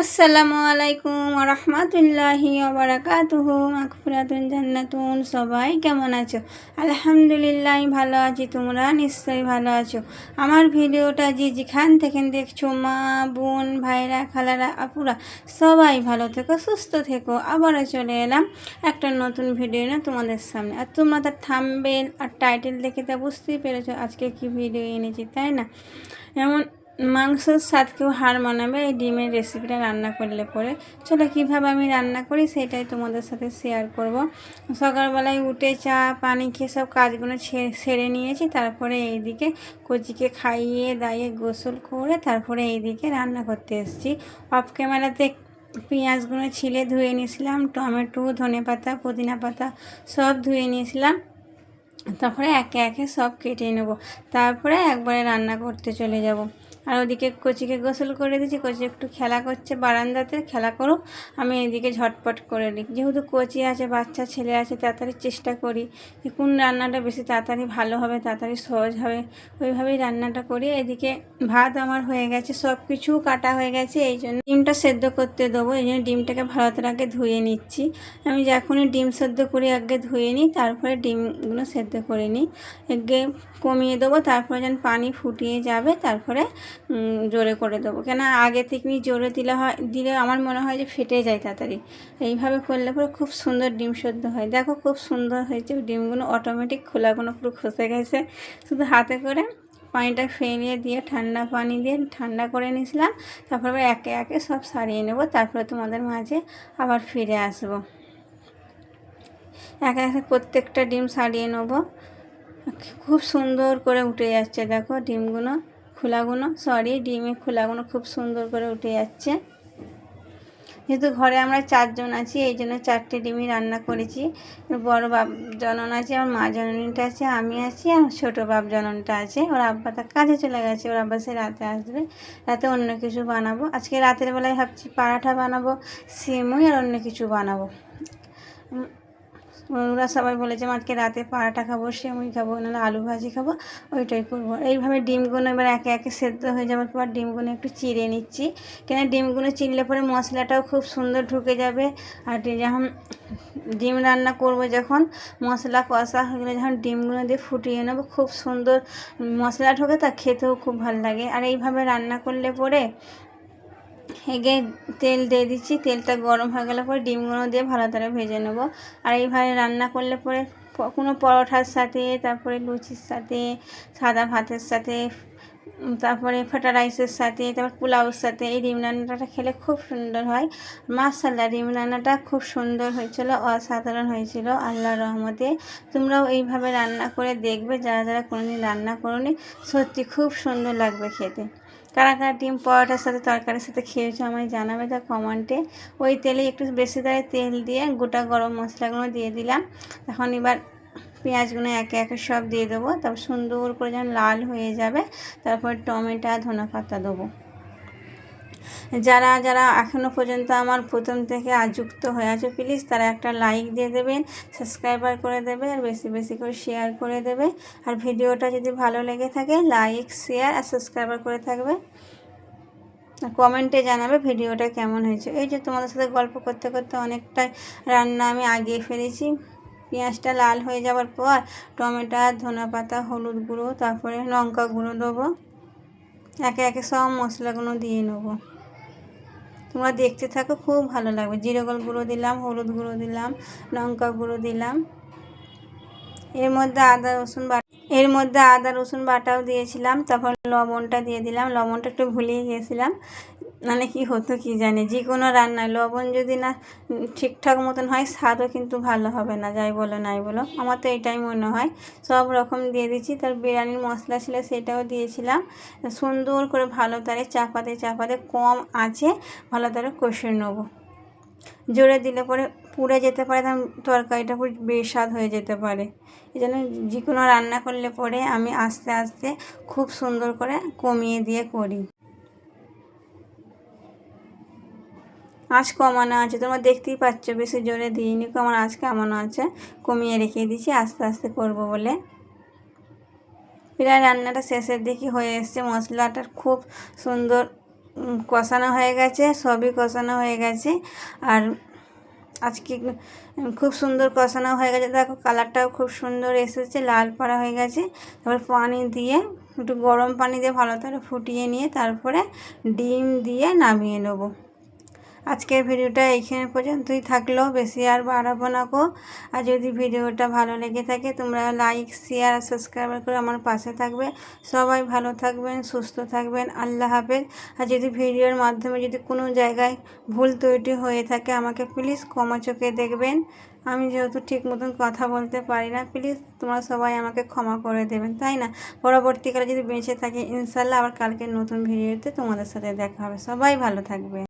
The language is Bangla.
আসসালামু আলাইকুম রহমতুল্লাহি ওবরাকাতুহু মাকফুরাতুন জান্নাতুন। সবাই কেমন আছো? আলহামদুলিল্লাহ ভালো আছি, তোমরা নিশ্চয়ই ভালো আছো। আমার ভিডিওটা যে যেখান থেকে দেখছ, মা, বোন, ভাইরা, খালারা, আপুরা, সবাই ভালো থেকো, সুস্থ থেকো। আবারও চলে এলাম একটা নতুন ভিডিও নিয়ে তোমাদের সামনে। আর তোমরা তার থামবেল আর টাইটেল দেখে তা বুঝতেই পেরেছ আজকে কি ভিডিও এনেছি, তাই না? যেমন মাংসের স্বাদকেও হার মানাবে, এই ডিমের রেসিপিটা রান্না করলে পরে। চলো, কীভাবে আমি রান্না করি সেটাই তোমাদের সাথে শেয়ার করব। সকালবেলায় উঠে চা, পানি খেয়ে সব কাজগুলো সেরে নিয়েছি, তারপরে এইদিকে কচিকে খাইয়ে দাইয়ে গোসল করে তারপরে এইদিকে রান্না করতে এসেছি। অফ ক্যামেরাতে পেঁয়াজগুলো ছিলে ধুয়ে নিয়েছিলাম, টমেটো ধনে পাতা পুদিনা পাতা সব ধুয়ে নিয়েছিলাম। তারপরে একে একে সব কেটে নেব। তারপরে একবারে রান্না করতে চলে যাব। আর ওদিকে কচিকে গোসল করে দিয়েছি। কচি একটু খেলা করছে বারান্দাতে, খেলা করো আমি এদিকে ঝটপট করে নিই। যেহেতু কচি আছে, বাচ্চা, ছেলে আছে, তাড়াতাড়ি চেষ্টা করি যে কোন রান্নাটা বেশি তাড়াতাড়ি ভালো হবে, তাড়াতাড়ি সহজ হবে। ওইভাবেই রান্নাটা করি। এদিকে ভাত আমার হয়ে গেছে সব কিছু কাটা হয়ে গেছে। এই জন্য ডিমটা সেদ্ধ করতে দেবো। এই জন্য ডিমটাকে ভালো করে আগে ধুয়ে নিচ্ছি। আমি যখনই ডিম সেদ্ধ করি, আগে ধুয়ে নিই, তারপরে ডিমগুলো সেদ্ধ করে নিই। আগে কমিয়ে দেবো, তারপরে যেন পানি ফুটিয়ে যাবে, তারপরে জোরে করে দেবো। কেন আগে থেকে জোরে দিলে হয়, দিলে আমার মনে হয় যে ফেটে যায় তাড়াতাড়ি। এইভাবে করলে পরে খুব সুন্দর ডিম সেদ্ধ হয়। দেখো খুব সুন্দর হয়েছে, ডিমগুলো অটোমেটিক খোলাগুলো পুরো খসে গেছে। শুধু হাতে করে পানিটা ফেলিয়ে দিয়ে ঠান্ডা পানি দিয়ে ঠান্ডা করে নিয়েছিলাম, তারপরে একে একে সব সারিয়ে নেব, তারপরে তোমাদের মাঝে আবার ফিরে আসব। একে একে প্রত্যেকটা ডিম সারিয়ে নেব। খুব সুন্দর করে উঠে যাচ্ছে, দেখো ডিমগুলো। খোলাগুলো সরি ডিমের খোলাগুলো খুব সুন্দর করে উঠে যাচ্ছে। যেহেতু ঘরে আমরা চারজন আছি, এই জন্য চারটে ডিমই রান্না করেছি। বড় বাপ জনন আছে, আমার মা জননীটা আছে, আমি আছি, আর ছোটো বাপ জননটা আছে। ওর আব্বা তার কাজে চলে গেছে, ওর আব্বা সে রাতে আসবে, রাতে অন্য কিছু বানাবো। আজকে রাতের বেলায় ভাবছি পরাঠা বানাবো সিমুই আর অন্য কিছু বানাবো। ওরা সবাই বলেছে আজকে রাতে পাড়াটা খাব, সেমুই খাব, নাহলে আলু ভাজি খাব, ওইটাই করব। এইভাবে ডিমগুলো এবার একে একে সেদ্ধ হয়ে যাওয়ার পর ডিমগুলো একটু চিড়ে নিচ্ছি। কেন ডিমগুলো চিনলে পরে মশলাটাও খুব সুন্দর ঢুকে যাবে। আর যখন ডিম রান্না করব যখন, মশলা কষা হয়ে গেলে যখন ডিমগুলো দিয়ে ফুটিয়ে নেব, খুব সুন্দর মশলা ঢোকে, তা খেতেও খুব ভালো লাগে। আর এইভাবে রান্না করলে পরে হেগে তেল দিয়ে দিচ্ছি। তেলটা গরম হয়ে গেলে পরে ডিমগুলো দিয়ে ভালো করে ভেজে নেব। আর এইভাবে রান্না করলে পরে কোনো পরোঠার সাথে, তারপরে লুচির সাথে, সাদা ভাতের সাথে তারপরে ফোটা রাইসের সাথে, তারপর পোলাওর সাথে এই ডিম রান্নাটা খেলে খুব সুন্দর হয়। মাসাল্লা ডিম রান্নাটা খুব সুন্দর হয়েছিল, অসাধারণ হয়েছিল আল্লাহ রহমতে। তোমরাও এইভাবে রান্না করে দেখবে, যারা যারা কোনোদিন রান্না করোনি, সত্যি খুব সুন্দর লাগবে খেতে। কারা কারা ডিম পরোটার সাথে তরকারির সাথে খেয়েছো, আমায় জানাবে তা কমেন্টে। ওই তেলে একটু বেশি দাঁড়িয়ে তেল দিয়ে গোটা গরম মশলাগুলো দিয়ে দিলাম। এখন এবার পেঁয়াজগুলো একে একে সব দিয়ে দেবো, তারপর সুন্দর করে যেন লাল হয়ে যাবে, তারপর টমেটো ধনে পাতা দেবো। যারা যারা এখনও পর্যন্ত আমার প্রথম থেকে যুক্ত হয়ে আছে প্লিজ তারা একটা লাইক দিয়ে দেবেন সাবস্ক্রাইবার করে দেবে, আর বেশি বেশি করে শেয়ার করে দেবে। আর ভিডিওটা যদি ভালো লেগে থাকে লাইক শেয়ার আর সাবস্ক্রাইবার করে থাকবে। কমেন্টে জানাবে ভিডিওটা কেমন হয়েছে। এই যে তোমাদের সাথে গল্প করতে করতে অনেকটাই রান্না আমি আগিয়ে ফেলেছি। পেঁয়াজটা লাল হয়ে যাওয়ার পর টমেটো, ধনে পাতা, হলুদ গুঁড়ো, তারপরে লঙ্কা গুঁড়ো দেবো। একে একে সব মশলাগুলো দিয়ে নেব। তোমরা দেখতে থাকো, খুব ভালো লাগবে। জিরোগল গুঁড়ো দিলাম, হলুদ গুঁড়ো দিলাম, লঙ্কা গুঁড়ো দিলাম। এর মধ্যে আদা, রসুন বাটা এর মধ্যে আদা, রসুন বাটাও দিয়েছিলাম, তারপর লবণটা দিয়ে দিলাম। লবণটা একটু ভুলিয়ে গিয়েছিলাম মানে কি হতো কি জানে যে কোনো রান্নায়, লবণ যদি না ঠিকঠাক মতন হয়, স্বাদও কিন্তু ভালো হবে না, যাই বলো নাই বলো। আমার তো এটাই মনে হয়। সব রকম দিয়ে দিচ্ছি, তার বিরিয়ানির মশলা ছিল সেটাও দিয়েছিলাম। সুন্দর করে ভালো তারে চাপাতে চাপাতে কম আছে, ভালো তারে কষে নেব। জোরে দিলে পরে পুড়ে যেতে পারে তখন তরকারিটা পুরো বেস্বাদ হয়ে যেতে পারে। এই জন্য যে কোনো রান্না করলে পরে আমি আস্তে আস্তে খুব সুন্দর করে কমিয়ে দিয়ে করি। আঁচ কমানো আছে, তোমরা দেখতেই পাচ্ছ বেশি জোরে দিইনি। আমার আঁচ কমানো আছে, কমিয়ে রেখে দিচ্ছি আস্তে আস্তে করব বলে। প্রায় রান্নাটা শেষের দিকে হয়ে এসছে, মশলাটার খুব সুন্দর কষানো হয়ে গেছে, সবই কষানো হয়ে গেছে। আর আজকে খুব সুন্দর কষানো হয়ে গেছে। দেখো, কালারটাও খুব সুন্দর এসেছে, লাল পাড়া হয়ে গেছে। তারপর পানি দিয়ে, একটু গরম পানি দিয়ে ভালো করে ফুটিয়ে নিয়ে তারপরে ডিম দিয়ে নামিয়ে নেব। আজকের ভিডিওটা এইখানে পর্যন্তই থাকল। বেশি আর বাড়াবো না গো। আর যদি ভিডিওটা ভালো লেগে থাকে, তোমরা লাইক শেয়ার আর সাবস্ক্রাইব করে আমার পাশে থাকবে। সবাই ভালো থাকবেন, সুস্থ থাকবেন। আল্লাহ হাফেজ। আর যদি ভিডিওর মাধ্যমে যদি কোনো জায়গায় ভুল তৈরি হয়ে থাকে, আমাকে প্লিজ ক্ষমা চোখে দেখবেন। আমি যেহেতু ঠিক মতন কথা বলতে পারি না প্লিজ তোমরা সবাই আমাকে ক্ষমা করে দেবেন, তাই না? পরবর্তীকালে যদি বেঁচে থাকি ইনশাল্লাহ আবার কালকে নতুন ভিডিওতে তোমাদের সাথে দেখা হবে। সবাই ভালো থাকবে